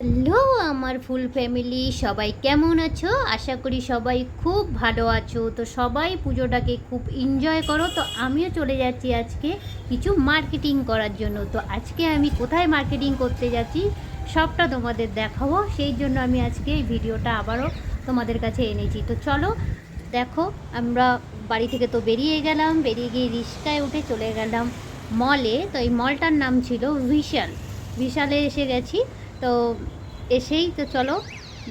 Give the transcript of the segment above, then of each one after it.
Hello আমার full family, সবাই কেমন আছো? আশা করি সবাই খুব ভালো আছো। তো সবাই পুজোটাকে খুব এনজয় করো। তো আমিও চলে যাচ্ছি আজকে কিছু মার্কেটিং করার জন্য। তো আজকে আমি কোথায় মার্কেটিং করতে যাচ্ছি সবটা তোমাদের দেখাবো। সেই জন্য আমি আজকে এই ভিডিওটা আবারও তোমাদের কাছে এনেছি। তো চলো, দেখো, আমরা বাড়ি থেকে তো বেরিয়ে গেলাম। বেরিয়ে গিয়ে রিক্সায় উঠে চলে গেলাম মলে তো এই মলটার নাম ছিল ভিশাল বিশালে এসে গেছি। তো এসেই তো চলো,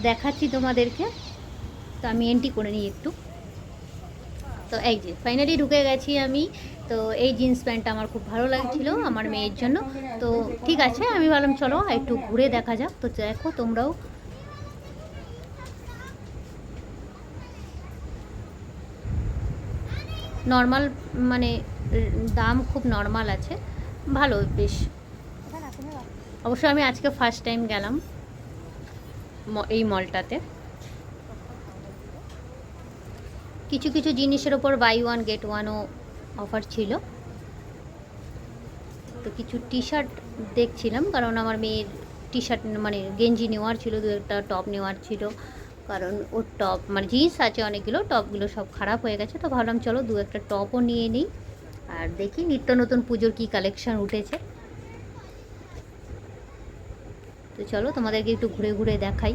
দেখাচ্ছি তোমাদেরকে। তো আমি এন্ট্রি করে নিই একটু। তো এই যে ফাইনালি ঢুকে গেছি আমি। তো এই জিন্স প্যান্টটা আমার খুব ভালো লাগছিল আমার মেয়ের জন্য। তো ঠিক আছে, আমি ভাবলাম চলো একটু ঘুরে দেখা যাক। তো দেখো তোমরাও। নর্মাল মানে দাম খুব নর্মাল আছে। ভালো, বেশ। অবশ্য আমি আজকে ফার্স্ট টাইম গেলাম এই মলটাতে কিছু কিছু জিনিসের ওপর বাই ওয়ান গেট ওয়ানও অফার ছিল। তো কিছু টি শার্ট দেখছিলাম, কারণ আমার মেয়ের টি শার্ট মানে গেঞ্জি নেওয়ার ছিল, দু একটা টপ নেওয়ার ছিল। কারণ ওর টপ মানে জিন্স আছে অনেকগুলো টপগুলো সব খারাপ হয়ে গেছে, তো ভাবলাম চলো দু একটা টপও নিয়ে নিই। আর দেখি নিত্য নতুন পুজোর কী কালেকশান উঠেছে। তো চলো তোমাদেরকে একটু ঘুরে ঘুরে দেখাই।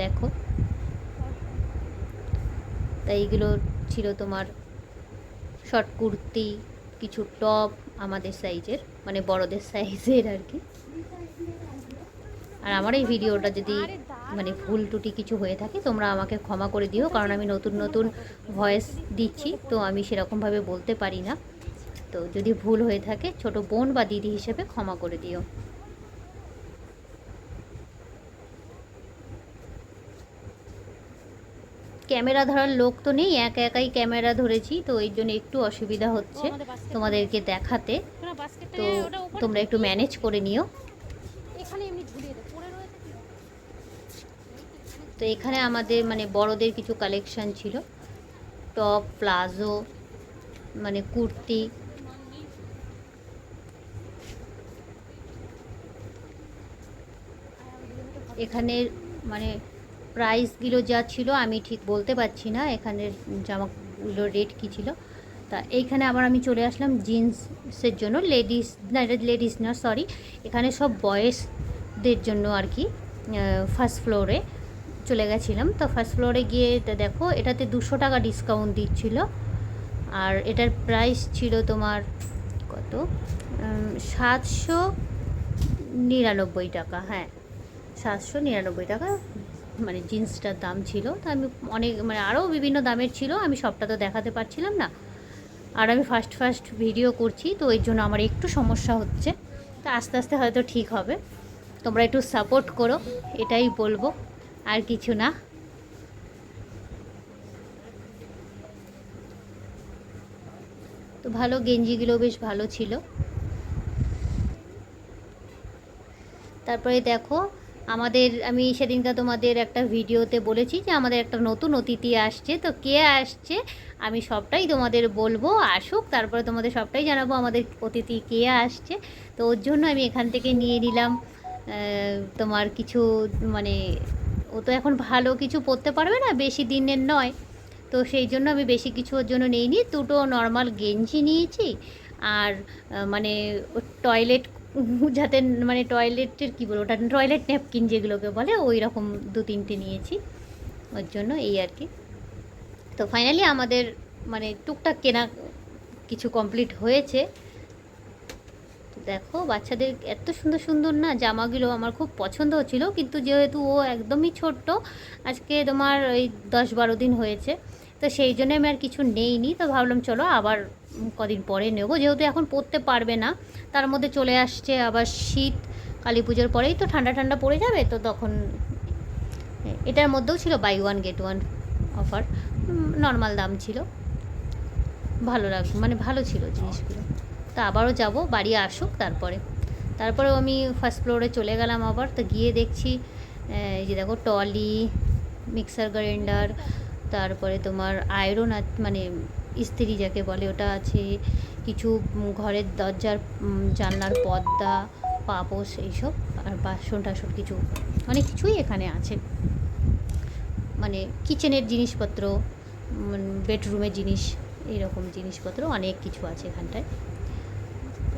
দেখো। তাই এইগুলো ছিল তোমার শর্ট কুর্তি, কিছু টপ আমাদের সাইজের মানে বড়দের সাইজের আর কি। আর আমার এই ভিডিওটা যদি মানে ভুল টুটি কিছু হয়ে থাকে, তোমরা আমাকে ক্ষমা করে দিও, কারণ আমি নতুন নতুন ভয়েস দিচ্ছি, তো আমি সেরকমভাবে বলতে পারি না। তো যদি ভুল হয়ে থাকে, ছোট বোন বা দিদি হিসেবে ক্ষমা করে দিও। ক্যামেরা ধরার লোক তো নেই একা একাই ক্যামেরা ধরেছি তো এই জন্য একটু অসুবিধা হচ্ছে তোমাদেরকে দেখাতে। তো তোমরা একটু ম্যানেজ করে নিও? তো এখানে আমাদের মানে বড়দের কিছু কালেকশন ছিল। টপ প্লাজো মানে কুর্তি। এখানে মানে প্রাইসগুলো যা ছিল, আমি ঠিক বলতে পারছি না, এখানের জামাগুলোর রেট কী ছিল। তা এইখানে আবার আমি চলে আসলাম জিন্সের জন্য লেডিস না, এটা লেডিস না সরি এখানে সব বয়েসদের জন্য আর কি ফার্স্ট ফ্লোরে চলে গেছিলাম। তো ফার্স্ট ফ্লোরে গিয়ে দেখো, এটাতে দুশো টাকা ডিসকাউন্ট দিচ্ছিল। আর এটার প্রাইস ছিল তোমার কত? সাতশো নিরানব্বই টাকা হ্যাঁ সাতশো নিরানব্বই টাকা। মানে জিন্সটার দাম ছিল, তো আমি অনেক মানে আরও বিভিন্ন দামের ছিল, আমি সবটা তো দেখাতে পারছিলাম না। আর আমি ফার্স্ট ফার্স্ট ভিডিও করছি, তো এর জন্য আমার একটু সমস্যা হচ্ছে। তা আস্তে আস্তে হয়তো ঠিক হবে। তোমরা একটু সাপোর্ট করো, এটাই বলব, আর কিছু না। তো ভালো গেঞ্জিগুলো বেশ ভালো ছিল। তারপরে দেখো আমাদের, আমি সেদিনটা তোমাদের একটা ভিডিওতে বলেছি যে আমাদের একটা নতুন অতিথি আসছে। তো কে আসছে? আমি সবটাই তোমাদের বলব, আসুক, তারপরে তোমাদের সবটাই জানাব আমাদের অতিথি কে আসছে। তো ওর জন্য আমি এখান থেকে নিয়ে নিলাম তোমার কিছু মানে ও তো এখন ভালো কিছু পরতে পারবে না, বেশি দিনের নয়। তো সেই জন্য আমি বেশি কিছু ওর জন্য নিইনি, দুটো নর্মাল গেঞ্জি নিয়েছি, আর মানে টয়লেট যাতে মানে টয়লেটের কী বলব, ওটা টয়লেট ন্যাপকিন যেগুলোকে বলে ওই রকম দু তিনটে নিয়েছি। ওর জন্য এই আর কি। তো ফাইনালি আমাদের মানে টুকটাক কেনা কিছু কমপ্লিট হয়েছে। দেখো, বাচ্চাদের এত সুন্দর সুন্দর না জামাগুলো আমার খুব পছন্দ হচ্ছিল, কিন্তু যেহেতু ও একদমই ছোট্ট, আজকে তোমার ওই দশ বারো দিন হয়েছে। তো সেই জন্য আমি আর কিছু নেইনি, তো ভাবলাম চলো আবার কদিন পরে নেব। যেহেতু এখন পরতে পারবে না, তার মধ্যে চলে আসছে আবার শীত, কালী পুজোর পরেই তো ঠান্ডা ঠান্ডা পড়ে যাবে, তো তখন এটার মধ্যেও ছিল buy one get one offer normal দাম ছিল। ভালো লাগ মানে ভালো ছিল জিনিসগুলো। তা আবারও যাব, বাড়ি আসুক তারপরে। তারপরেও আমি ফার্স্ট ফ্লোরে চলে গেলাম আবার, তো গিয়ে দেখছি যে দেখো টলি মিক্সার গ্রাইন্ডার তারপরে তোমার আয়রন মানে ইস্ত্রি যাকে বলে, ওটা আছে কিছু ঘরের দরজার জানলার পর্দা, পাপোশ এইসব আর বাসন টাসন কিছু অনেক কিছুই এখানে আছে। মানে কিচেনের জিনিসপত্র বেডরুমের জিনিস এইরকম জিনিসপত্র, অনেক কিছু আছে এখানটায়।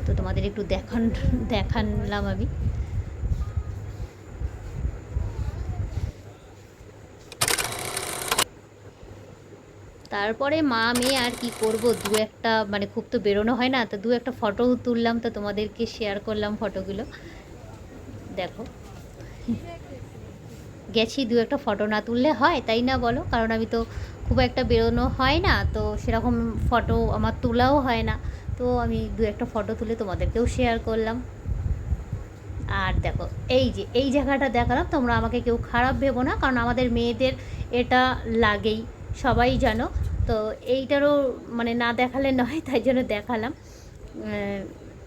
তো তোমাদের একটু দেখান, দেখানলাম আমি। তারপরে মা, মেয়ে আর কি করব? দু একটা মানে খুব তো বেরোনো হয় না, তো দু একটা ফটো তুললাম, তো তোমাদেরকে শেয়ার করলাম ফটোগুলো দেখো। গেছি দু একটা ফটো না তুললে হয়, তাই না বলো? কারণ আমি তো খুব একটা বেরোনো হয় না, তো সেরকম ফটো আমার তোলাও হয় না। তো আমি দু একটা ফটো তুলে তোমাদেরকেও শেয়ার করলাম। আর দেখো, এই যে, এই জায়গাটা দেখালাম, তোমরা আমাকে কেউ খারাপ ভেবো না, কারণ আমাদের মেয়েদের এটা লাগেই। সবাই জানো। তো এইটারও মানে না দেখালে নয়, তাই জন্য দেখালাম।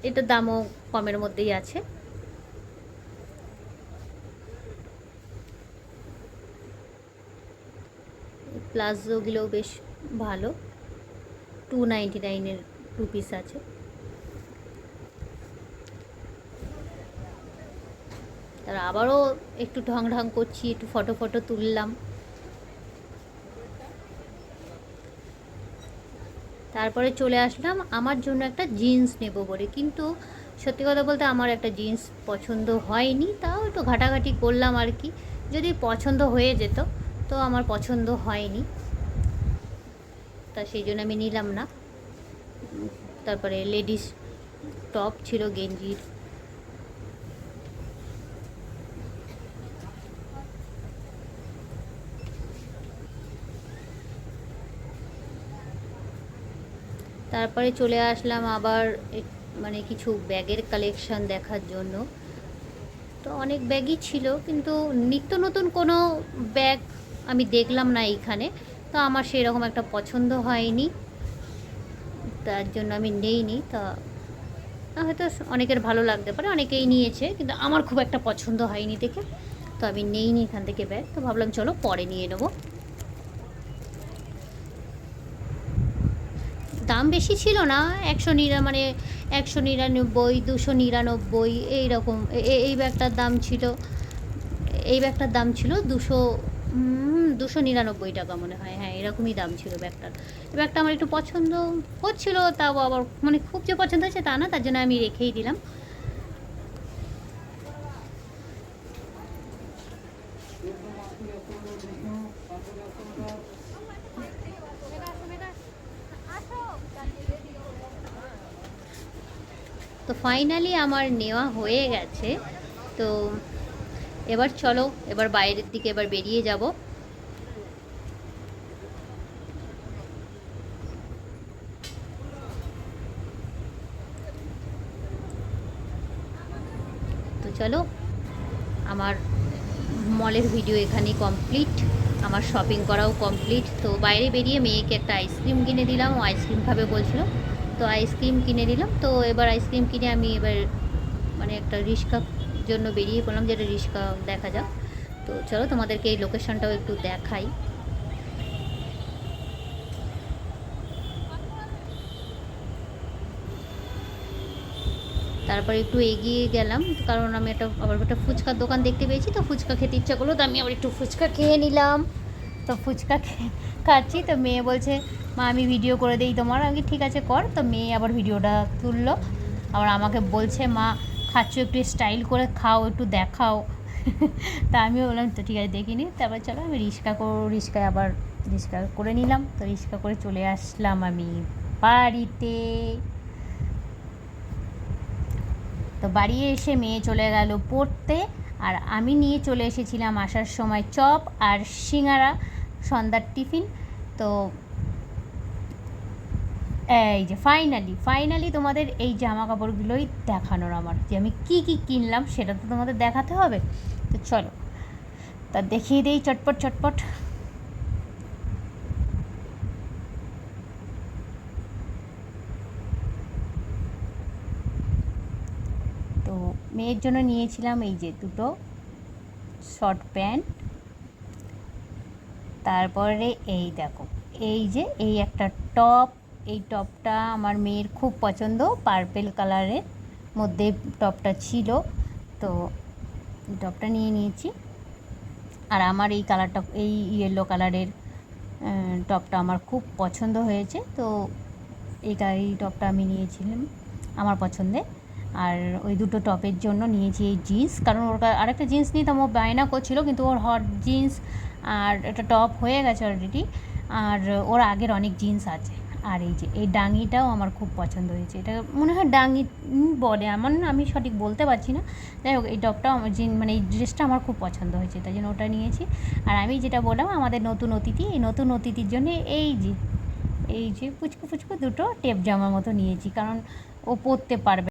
এটার দামও কমের মধ্যেই আছে। প্লাজোগুলোও বেশ ভালো। টু নাইনটি নাইনের টু পিস আছে। তার আবারও একটু ঢং ঢং করছি, একটু ফটো ফটো তুললাম। তারপরে চলে আসলাম, আমার জন্য একটা জিন্স নেব বলে। কিন্তু সত্যি কথা বলতে আমার একটা জিন্স পছন্দ হয়নি, তাও একটু ঘাটাঘাটি করলাম আর কি। যদি পছন্দ হয়ে যেত, তো আমার পছন্দ হয়নি। তা সেই জন্য আমি নিলাম না। তারপরে লেডিস টপ ছিল গেঞ্জির। তারপরে চলে আসলাম আবার মানে কিছু ব্যাগের কালেকশন দেখার জন্য। তো অনেক ব্যাগই ছিল, কিন্তু নিত্য নতুন কোনো ব্যাগ আমি দেখলাম না এইখানে। তো আমার সেরকম একটা পছন্দ হয়নি। তার জন্য আমি নেইনি। তা হয়তো অনেকের ভালো লাগতে পারে, অনেকেই নিয়েছে, কিন্তু আমার খুব একটা পছন্দ হয়নি দেখে। তো আমি নেইনি এখান থেকে ব্যাগ। তো ভাবলাম, চলো পরে নিয়ে নেব। দাম বেশি ছিল না, একশো নিরা মানে একশো নিরানব্বই, দুশো নিরানব্বই, এইরকম এই ব্যাগটার দাম ছিল, এই ব্যাগটার দাম ছিল দুশো দুশো নিরানব্বই টাকা মনে হয় হ্যাঁ এরকমই দাম ছিল ব্যাগটার। ব্যাগটা আমার একটু পছন্দ হচ্ছিল, তাও আবার মানে খুব যে পছন্দ হয়েছে তা না, তার জন্য আমি রেখেই দিলাম। তো ফাইনালি আমার নেওয়া হয়ে গেছে। তো এবার চলো, এবার বাইরের দিকে এবার বেরিয়ে যাব। তো চলো, আমার মলের ভিডিও এখানে কমপ্লিট আমার শপিং করাও কমপ্লিট তো বাইরে বেরিয়ে মেয়েকে একটা আইসক্রিম কিনে দিলাম, ও আইসক্রিম খাবে বলছিল। তো আইসক্রিম কিনে নিলাম। তো এবার আইসক্রিম কিনে আমি এবার মানে একটা রিক্সা জন্য বেরিয়ে পড়লাম, যেটা রিক্সা দেখা যাক। তো চলো তোমাদেরকে এই লোকেশনটাও একটু দেখাই। তারপর একটু এগিয়ে গেলাম, কারণ আমি একটা, আবার একটা ফুচকার দোকান দেখতে পেয়েছি, তো ফুচকা খেতে ইচ্ছা করল, তো আমি আবার একটু ফুচকা খেয়ে নিলাম। তো ফুচকা খাচ্ছি। তো মেয়ে বলছে, মা, আমি ভিডিও করে দিই তোমার। আমি ঠিক আছে, কর। তো মেয়ে আবার ভিডিওটা তুললো। আবার আমাকে বলছে, মা, খাচ্ছ একটু স্টাইল করে খাও, একটু দেখাও। তা আমিও বললাম, তো ঠিক আছে, দেখিনি। তারপর চলো, আমি রিক্সা কর রিক্সায় আবার রিক্সা করে নিলাম। তো রিক্সা করে চলে আসলাম আমি বাড়িতে। তো বাড়ি এসে মেয়ে চলে গেল পড়তে। আর আমি নিয়ে চলে এসেছিলাম আসার সময় চপ আর সিঙ্গারা। সন্ধ্যার টিফিন। তো এই যে ফাইনালি ফাইনালি তোমাদের এই জামা কাপড়গুলোই দেখানোর আমার যে আমি কি কি কিনলাম সেটা তো তোমাদের দেখাতে হবে। তো চলো, তা দেখিয়ে দিই চটপট চটপট। তো মেয়ের জন্য নিয়েছিলাম এই যে দুটো শর্ট প্যান্ট তারপরে এই দেখো, এই যে, এই একটা টপ এই টপটা আমার মেয়ের খুব পছন্দ। পার্পেল কালারের মধ্যে টপটা ছিল। তো টপটা নিয়ে নিয়েছি। আর আমার এই কালারটা এই ইয়েলো কালারের টপটা আমার খুব পছন্দ হয়েছে। তো এই এই টপটা আমি নিয়েছিলাম আমার পছন্দের আর ওই দুটো টপের জন্য নিয়েছি এই জিন্স কারণ ওর আরেকটা জিন্স নিতাম ও বায়না করছিল, কিন্তু ওর হট জিন্স আর একটা টপ হয়ে গেছে অলরেডি আর ওর আগের অনেক জিন্স আছে। আর এই যে, এই ডাঙিটাও আমার খুব পছন্দ হয়েছে। এটা মনে হয় ডাঙি বলে, আমার না, আমি সঠিক বলতে পারছি না। যাই হোক, এই টপটাও আমার জিন মানে এই ড্রেসটা আমার খুব পছন্দ হয়েছে, তাই জন্য ওটা নিয়েছি। আর আমি যেটা বললাম, আমাদের নতুন অতিথি, এই নতুন অতিথির জন্য এই যে এই যে পুচকু পুচকু দুটো টেপ জামার মতো নিয়েছি, কারণ ও পরতে পারবে